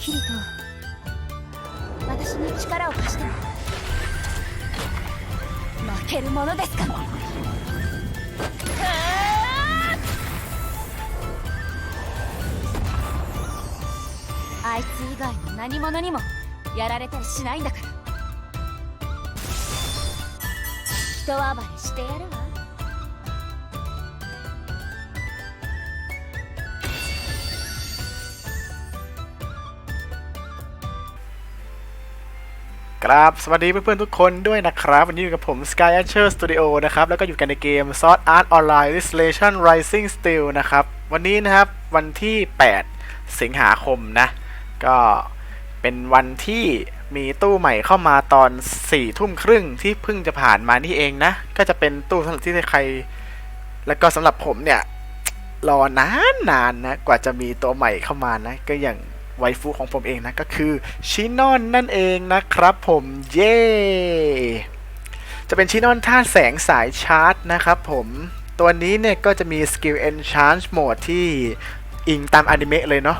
キリト私に力を貸して。も負けるものですか。ああいつ以外の何者にもやられたりしないんだから。人暴れしてやるわ。 ครับ สวัสดีเพื่อนๆทุกคนด้วยนะครับ วันนี้อยู่กับผม Sky Archer Studio นะครับ แล้วก็อยู่กันในเกม Sword Art Online Distillation Rising Steel นะครับ วันนี้นะครับวันที่ 8 สิงหาคมนะ ก็เป็นวันที่มีตู้ใหม่เข้ามาตอน4ทุ่มครึ่งที่เพิ่งจะผ่านมานี่เองนะ ก็จะเป็นตู้สำหรับที่ใคร แล้วก็สำหรับผมเนี่ย รอนานนานนะ กว่าจะมีตัวใหม่เข้ามานะ ก็อย่าง ไวฟูของผมเองนะก็คือชินอนนั่นเองนะครับผมเย้จะเป็นชินอนท่าแสงสายชาร์จนะครับผมตัวนี้เนี่ยก็จะมีสกิล Enchant Mode ที่อิงตามอนิเมะเลยเนาะ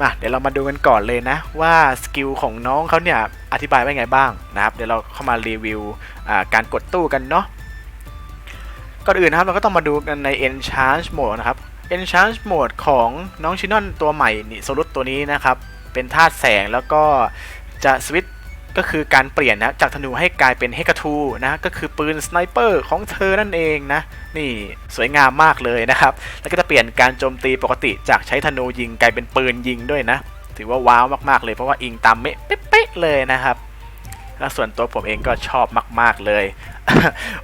มาเดี๋ยวเรามาดูกันก่อนเลยนะว่าสกิลของน้องเขาเนี่ยอธิบายไว้ไงบ้างนะครับเดี๋ยวเราเข้ามารีวิวการกดตู้กันเนาะก่อนอื่นนะครับเราก็ต้องมาดูกันใน Enchant Mode นะครับ Enchant Mode ของน้องชินอนตัวใหม่นี่โซลุตตัวนี้นะครับ เป็นธาตุแสงแล้วก็จะสวิตช์ก็คือการเปลี่ยนนะจากธนูให้กลายเป็นเฮก a ทูนะก็คือปืนสไนเปอร์ของเธอนั่นเองนะนี่สวยงามมากเลยนะครับ แล้วก็จะเปลี่ยนการโจมตีปกติจากใช้ธนูยิงกลายเป็นปืนยิงด้วยนะ ถือว่าว้าวมากๆเลยเพราะว่าอิงตามเมะเป๊ะๆเลยนะครับ และส่วนตัวผมเองก็ชอบมาก ๆเลย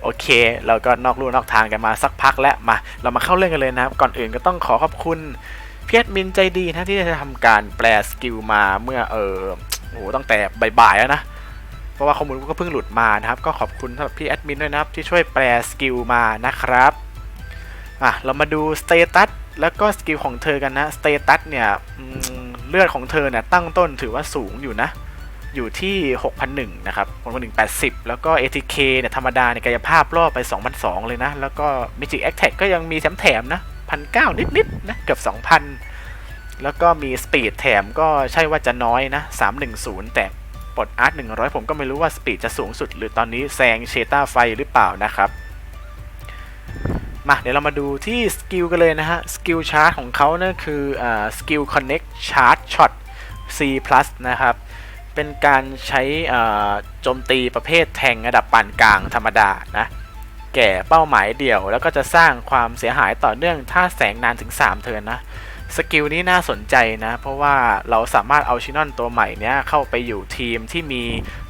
โอเค เราก็นอกลู่นอกทางกันมาสักพักแล้วมา เรามาเข้าเรื่องกันเลยนะครับ ก่อนอื่นก็ต้องขอขอบคุณเพียรมินใจดีนะที่ได้ทำการแปลสกิลมาเมื่อเออโอ้โหตั้งแต่บ่ายๆแล้วนะเพราะว่าข้อมูลก็เพิ่งหลุดมานะครับ ก็ขอบคุณสำหรับพี่แอดมินด้วยนะครับ ที่ช่วยแปลสกิลมานะครับอะเรามาดูสเตตัสแล้วก็สกิลของเธอกันนะสเตตัสเนี่ยเลือดของเธอเนี่ยตั้งต้นถือว่าสูงอยู่นะ อยู่ที่ 6,001 นะครับ6,180 แล้วก็ ATK เนี่ยธรรมดาเนี่ยกายภาพรอบไป 2,002 เลยนะ แล้วก็ Magic Attack ก็ยังมีแถมๆนะ 1,900 นิดๆนะ เกือบ 2,000 แล้วก็มี Speed แถมก็ใช่ว่าจะน้อยนะ 310 แต่ปลดอาร์ต100 ผมก็ไม่รู้ว่า Speed จะสูงสุด หรือตอนนี้แซงเชต้าไฟหรือเปล่านะครับมาเดี๋ยวเรามาดูที่สกิลกันเลยนะฮะ สกิลชาร์จของเขานะคือสกิล Connect Charge Shot C+ นะครับ เป็นการใช้โจมตีประเภทแทงระดับปานกลางธรรมดานะแก่เป้าหมายเดี่ยว แล้วก็จะสร้างความเสียหายต่อเนื่องถ้าแสงนานถึง 3 เทิร์นนะสกิลนี้น่าสนใจนะ เพราะว่าเราสามารถเอาชินอนตัวใหม่เนี้ยเข้าไปอยู่ทีมที่มี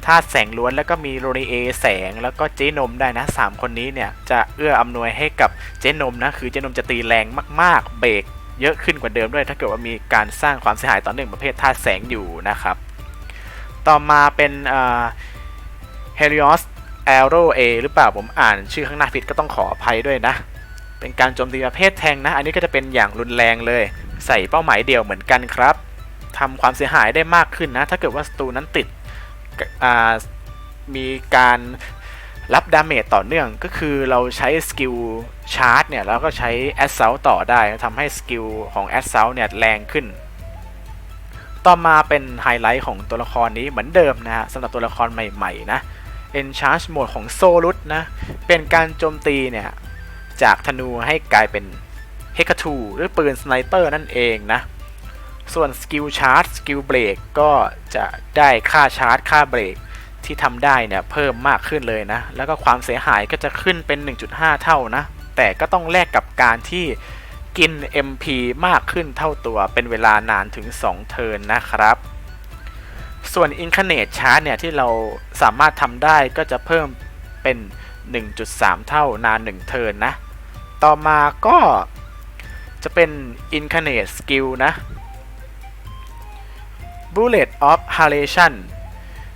ธาตุแสงล้วน แล้วก็มีโรนีเอแสงแล้วก็เจนมได้นะ 3 คนนี้เนี่ย จะเอื้ออำนวยให้กับเจนมนะ คือเจนมจะตีแรงมาก ๆ เบรกเยอะขึ้นกว่าเดิมด้วย ถ้าเกิดว่ามีการสร้างความเสียหายต่อเนื่องประเภทธาตุแสงอยู่นะครับ ต่อมาเป็นเฮลิออสแอโรเอหรือเปล่าผมอ่านชื่อข้างหน้าผิดก็ต้องขออภัยด้วยนะ เป็นการโจมตีประเภทแทงนะ อันนี้ก็จะเป็นอย่างรุนแรงเลย ใส่เป้าหมายเดียวเหมือนกันครับทำความเสียหายได้มากขึ้นนะ ถ้าเกิดว่าศัตรูนั้นติดมีการรับดาเมจต่อเนื่องก็คือเราใช้สกิลชาร์จเนี่ยแล้วก็ใช้แอสเซลต่อได้ทำให้สกิลของแอสเซลเนี่ยแรงขึ้น ต่อมาเป็นไฮไลท์ของตัวละครนี้เหมือนเดิมนะฮะสำหรับตัวละครใหม่ๆนะ Encharge Mode ของโซลุสนะ เป็นการโจมตีเนี่ย จากธนูให้กลายเป็นเฮกทูหรือปืนสไนเปอร์นั่นเองนะ ส่วนสกิลชาร์จสกิลเบรกก็จะได้ค่าชาร์จค่าเบรกที่ทำได้เนี่ยเพิ่มมากขึ้นเลยนะ แล้วก็ความเสียหายก็จะขึ้นเป็น 1.5 เท่านะ แต่ก็ต้องแลกกับการที่ กิน MP มากขึ้นเท่าตัวเป็นเวลานานถึง 2 เทิร์นนะครับ ส่วน Incarnate Charge เนี่ย ที่เราสามารถทำได้ก็จะเพิ่มเป็น 1.3 เท่านาน 1 เทิร์นนะ ต่อมาก็จะเป็น Incarnate Skill นะ Bullet of Halation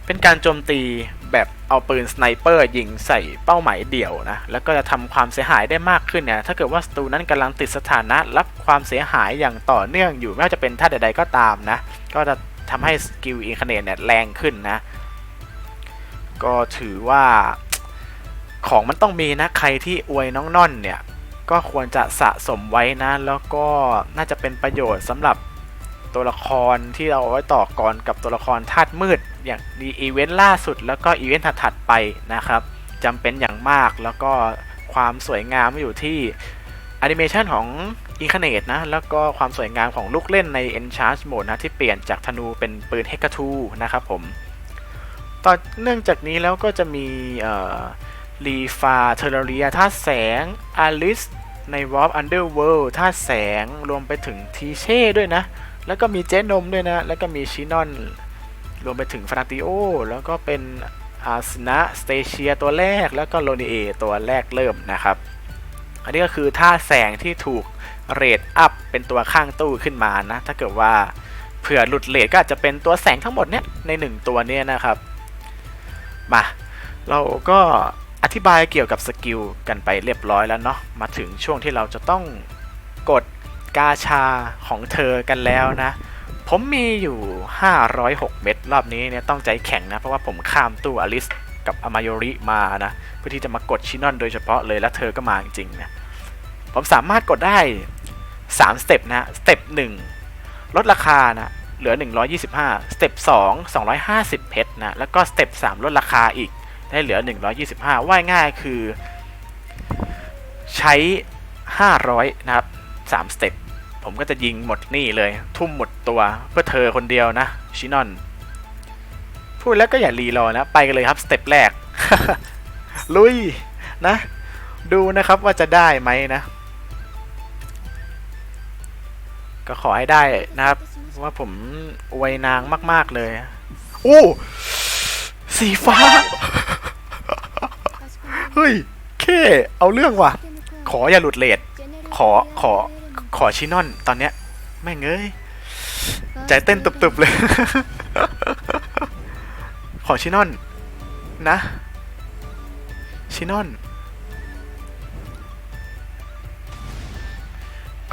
เป็นการโจมตี แบบเอาปืนสไนเปอร์ยิงใส่เป้าหมายเดี่ยวนะ แล้วก็จะทำความเสียหายได้มากขึ้นเนี่ยถ้าเกิดว่าศัตรูนั้นกำลังติดสถานะรับความเสียหายอย่างต่อเนื่องอยู่ไม่ว่าจะเป็นท่าใดๆก็ตามนะ ก็จะทำให้สกิลอินคาเนตเนี่ยแรงขึ้นนะ ก็ถือว่าของมันต้องมีนะใครที่อวยน้องน่อนเนี่ยก็ควรจะสะสมไว้นะ แล้วก็น่าจะเป็นประโยชน์สำหรับตัวละครที่เราเอาไว้ต่อกรกับตัวละครธาตุมืด อย่างดีอีเวนต์ล่าสุดแล้วก็อีเวนต์ถัดๆไปนะครับจำเป็นอย่างมากแล้วก็ความสวยงามอยู่ที่แอนิเมชันของอินคาเนตนะ แล้วก็ความสวยงามของลูกเล่นใน Encharge Mode นะ ที่เปลี่ยนจากธนูเป็นปืนเฮก a ทูนะครับผม ต่อเนื่องจากนี้แล้วก็จะมีรีฟาเทอร์เรียท่าแสงอลิสใน Warp Underworld ท่าแสงรวมไปถึงทีเช่ด้วยนะ แล้วก็มีเจนมด้วยนะ แล้วก็มีชินอน รวมไปถึงฟราติโอ แล้วก็เป็นอาสนะสเตเชียตัวแรกแล้วก็โลนิเอตัวแรกเริ่มนะครับ อันนี้ก็คือท่าแสงที่ถูกเรทอัพเป็นตัวข้างตู้ขึ้นมานะ ถ้าเกิดว่าเผื่อหลุดเรทก็อาจจะเป็นตัวแสงทั้งหมดเนี้ยในหนึ่งตัวเนี้ยนะครับ มาเราก็อธิบายเกี่ยวกับสกิลกันไปเรียบร้อยแล้วเนาะมาถึงช่วงที่เราจะต้องกดกาชาของเธอกันแล้วนะ ผมมีอยู่ 506 เม็ดรอบนี้เนี่ยต้องใจแข็งนะ เพราะว่าผมข้ามตู้อลิสกับอมาโยริมานะ เพื่อที่จะมากดชินอนโดยเฉพาะเลยแล้วเธอก็มาจริงๆนะผมสามารถกดได้ 3 สเต็ปนะ สเต็ป1ลดราคานะ เหลือ 125 สเต็ป2 250 เพชรนะ แล้วก็สเต็ป3ลดราคาอีกได้เหลือ 125 ว่ายง่ายคือ ใช้ 500 นะครับ 3 สเต็ป ผมก็จะยิงหมดนี่เลย ทุ่มหมดตัวเพื่อเธอคนเดียวนะชินอน พูดแล้วก็อย่ารีรอนะ ไปกันเลยครับสเต็ปแรก ลุยนะ ดูนะครับว่าจะได้ไหมนะ ก็ขอให้ได้นะครับ ว่าผมอวยนางมาก ๆเลยโอ้สีฟ้า เฮ้ย เค เอาเรื่องว่ะ ขออย่าหลุดเลทขอขอ ขอชินอนตอนเนี้ยแม่งเอ้ยใจเต้นตุบๆเลย ขอชินอน นะ ชินอน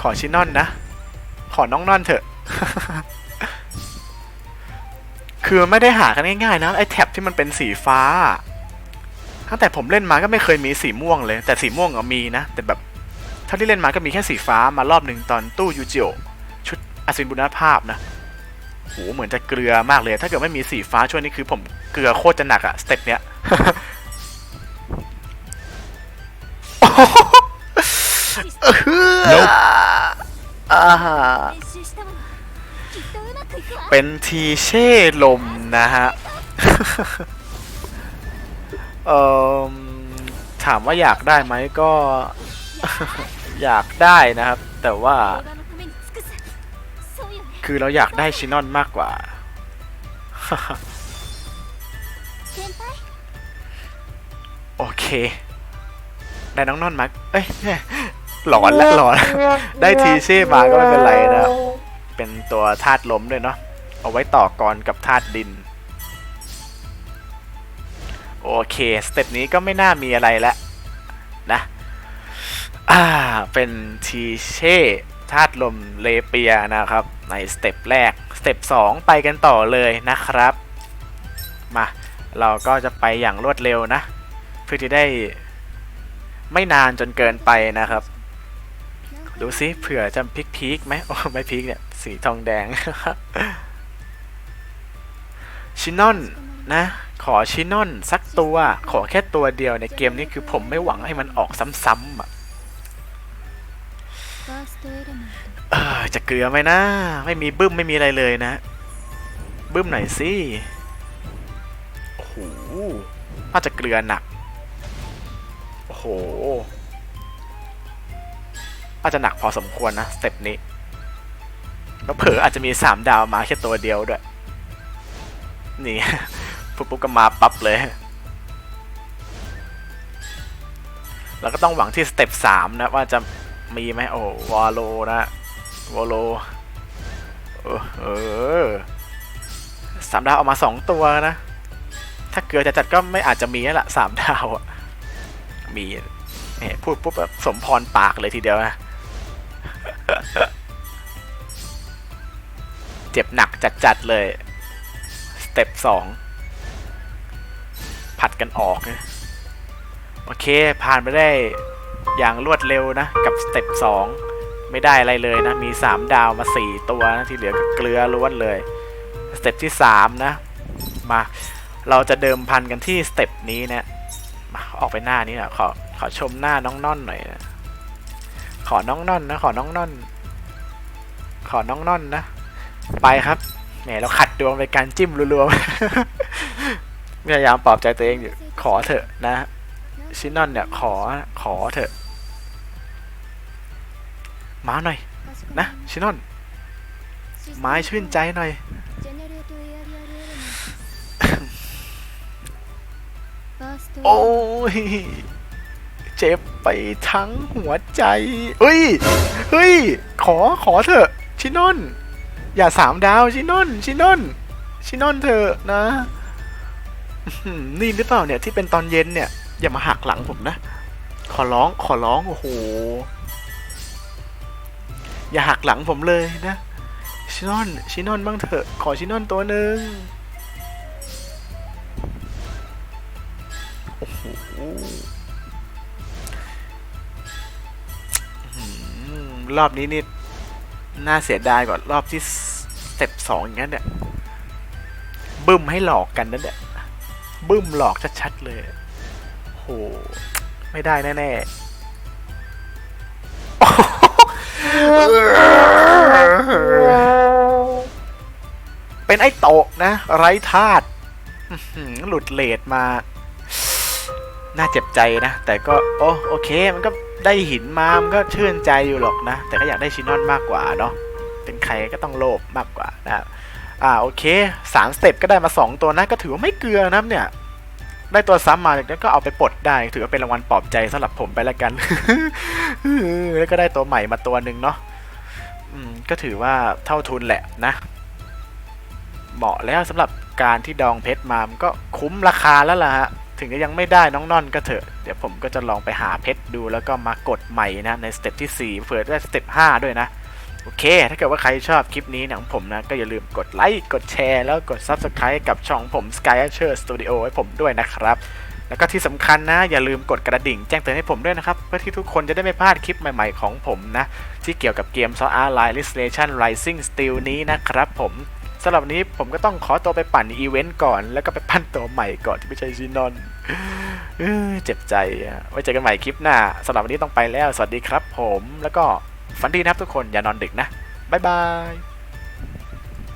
ขอชินอนนะ ขอน้องนอนเถอะ คือไม่ได้หากันง่ายๆนะ ไอ้แท็บที่มันเป็นสีฟ้า ตั้งแต่ผมเล่นมาก็ไม่เคยมีสีม่วงเลย แต่สีม่วงก็มีนะ แต่แบบ เท่าที่เล่นมาก็มีแค่สีฟ้ามารอบหนึ่งตอนตู้ยูจิโอชุดอสินบุญภาพนะโหเหมือนจะเกลือมากเลย ถ้าเกิดไม่มีสีฟ้าช่วยนี่คือผมเกลือโคตรจะหนักอะสเต็ปเนี้ยอ่าเป็นทีเช่ลมนะฮะเอ่อถามว่าอยากได้ไหมก็ อยากได้นะครับ แต่ว่าคือเราอยากได้ชินอนมากกว่า โอเค ได้น้องนอนมาเอ้ยหลอนละหลอน ได้ทีเช่มาก็ไม่เป็นไรนะครับเป็นตัวธาตุลมด้วยเนาะ เอาไว้ต่อกรกับธาตุดิน โอเค สเต็ปนี้ก็ไม่น่ามีอะไรแล้วนะ อ่า เป็นทีเช่ธาตุลมเลเปียนะครับ ในสเต็ปแรก สเต็ป2ไปกันต่อเลยนะครับ มา เราก็จะไปอย่างรวดเร็วนะ เพื่อที่ได้ไม่นานจนเกินไปนะครับ ดูซิเผื่อจะพลิกพีกไหมโอ้ไม่พลิกเนี่ย สีทองแดง ชินอนนะ ขอชินอนสักตัว ขอแค่ตัวเดียวในเกมนี้คือผมไม่หวังให้มันออกซ้ำๆอะ จะเกลือไหมนะ ไม่มีบึ้มไม่มีอะไรเลยนะ บึ้มหน่อยสิโอ้โหน่าจะเกลือหนัก โอ้โหอาจจะหนักพอสมควรนะสเต็ปนี้แล้วเผลออาจจะมี 3 ดาวมาแค่ตัวเดียวด้วย นี่ปุ๊บปุ๊บก็มาปั๊บเลยเราก็ต้องหวังที่สเต็ป3นะ ว่าจะมีไหมโอ้วอลโลนะ วอลโลเออสามดาวเอามาสองตัวนะ ถ้าเกลือจะจัดก็ไม่อาจจะมีแล้วล่ะสามดาวอะมีเนี่ยพูดปุ๊บแบบสมพรปากเลยทีเดียวนะ เจ็บหนักจัดๆเลย สเต็ปสองผัดกันออกนะโอเค ผ่านไปได้อย่างรวดเร็วนะ กับสเต็ปสอง ไม่ได้อะไรเลยนะ มี 3 ดาวมา 4 ตัวนะที่เหลือก็เกลือล้วนเลยสเต็ปที่ 3 นะ มา เราจะเดิมพันกันที่สเต็ปนี้นะมาออกไปหน้านี้นะขอขอชมหน้าน้องน่อนหน่อยนะขอน้องน่อนนะขอน้องน่อน ขอน้องน่อนนะ ไปครับแหมเราขัดดวงไปการจิ้มรัวๆพยายามปลอบใจตัวเองอยู่ขอเถอะนะชินอนเนี่ยขอขอเถอะ มาหน่อย นะชินอนไม้ชื่นใจหน่อย โอ้ย เจ็บไปทั้งหัวใจ เฮ้ย เฮ้ย ขอขอเถอะ ชินอนอย่าสามดาว ชินอนชินอนชินอนเถอะนะอื้อหือนี่หรือเปล่าเนี่ยที่เป็นตอนเย็นเนี่ย อย่ามาหักหลังผมนะ ขอร้องขอร้อง โอ้โห อย่าหักหลังผมเลยนะชินอนชินอนบ้างเถอะ ขอชินอนตัวหนึ่งโอ้โหรอบนี้นี่ น่าเสียดายกว่ารอบที่สเต็ปสองอย่างนั้นเนี่ยบึ้มให้หลอกกันนั่นแหละบึ้มหลอกชัดๆเลยโหไม่ได้แน่ๆ เป็นไอ้โตะนะ ไร้ธาตุหลุดเลดมา น่าเจ็บใจนะ แต่ก็ โอ้โอเค มันก็ได้หินมา มันก็ชื่นใจอยู่หรอกนะ แต่ก็อยากได้ชินอนมากกว่าเนาะ เป็นใครก็ต้องโลภมากกว่านะครับ อ่าโอเคสามสเต็ปก็ได้มาสองตัวนะ ก็ถือว่าไม่เกลือนะเนี่ย ได้ตัวซ้ำมาจากนั้นก็เอาไปปลดได้ ถือว่าเป็นรางวัลปลอบใจสำหรับผมไปแล้วกัน แล้วก็ได้ตัวใหม่มาตัวหนึ่งเนาะก็ถือว่าเท่าทุนแหละนะ เหมาะแล้วสำหรับการที่ดองเพชรมามันก็คุ้มราคาแล้วล่ะฮะถึงจะยังไม่ได้น้องนอนก็เถอะ เดี๋ยวผมก็จะลองไปหาเพชรดูแล้วก็มากดใหม่นะในสเต็ปที่ 4 เผื่อได้สเต็ป5ด้วยนะ โอเค ถ้าเกิดว่าใครชอบคลิปนี้นี่ยของผมนะ ก็อย่าลืมกดไลค์ กดแชร์ แล้วกด Subscribe กับช่องผม Sky Archer Studio ให้ผมด้วยนะครับ แล้วก็ที่สำคัญนะ อย่าลืมกดกระดิ่งแจ้งเตือนให้ผมด้วยนะครับ เพื่อที่ทุกคนจะได้ไม่พลาดคลิปใหม่ๆของผมนะ ที่เกี่ยวกับเกม Soar Line Illustration Rising Steel นี้นะครับผมสำหรับวันนี้ผมก็ต้องขอตัวไปปั่นอีเวนต์ก่อน แล้วก็ไปปั้นตัวใหม่ก่อนที่ไม่ใช่ซีนอนเจ็บใจไว้เจอกันใหม่คลิปหน้าสำหรับวันนี้ต้องไปแล้ว สวัสดีครับผมแล้วก็ ฝันดีนะครับทุกคนอย่านอนดึกนะบ๊ายบาย